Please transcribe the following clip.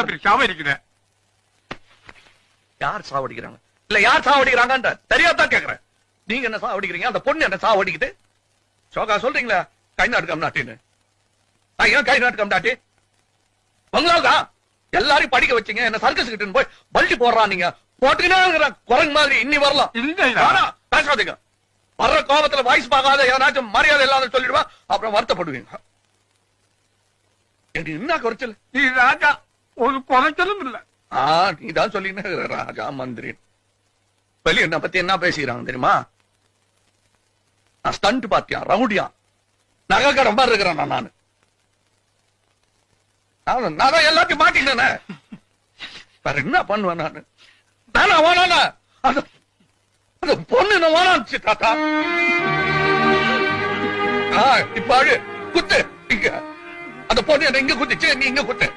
அப்படி சாவடிக்கிறேன் யார் சாவடிக்கிறாங்க? இல்ல யார் சாவடிக்கிறாங்கன்ற? தெரியாதான் கேக்குறேன். நீங்க என்ன சாவடிக்கிறீங்க? அந்த பொண்ணு என்ன சாவடிக்குது? சோகா சொல்றீங்களா? கை நாட்டு கம்நாட்டின்னு. நான் ஏன் கை நாட்டு கம்நாட்டி? பங்களாவுக்கா? எல்லாரையும் படிக்க வச்சீங்க. என்ன சர்க்கஸ் கிட்ட போய் பல்டி போடுறான் நீங்க. போட்டுக்கினா குரங்கு மாதிரி இன்னி வரலாம். பேசாதீங்க. வர்ற கோபத்துல வாய்ஸ் பார்க்காத ஏதாச்சும் மரியாதை இல்லாத சொல்லிடுவா அப்புறம் வருத்தப்படுவீங்க. என்ன குறைச்சல்? நீ ராஜா ஒரு குறைச்சலும் இல்ல. ஆ நீதான் சொல்லின்னு ராஜா மந்திரி வெளிய என்ன பத்தி என்ன பேசிக்கிறாங்க தெரியுமா? நான் ஸ்டண்ட் பாத்தியா ரவுடியா? நகை கடை மாதிரி இருக்கிறேன் நான் நானு. எல்லாத்தையும் மாட்டினேனே வேற என்ன பண்ணுவேன் நானு? நானா வேணானா அந்த அந்த பொண்ணு நான் வேணாச்சு தாத்தா. இப்ப குத்து. இங்க. அந்த பொண்ணு என்ன இங்க குத்துச்சு நீ இங்க குத்து.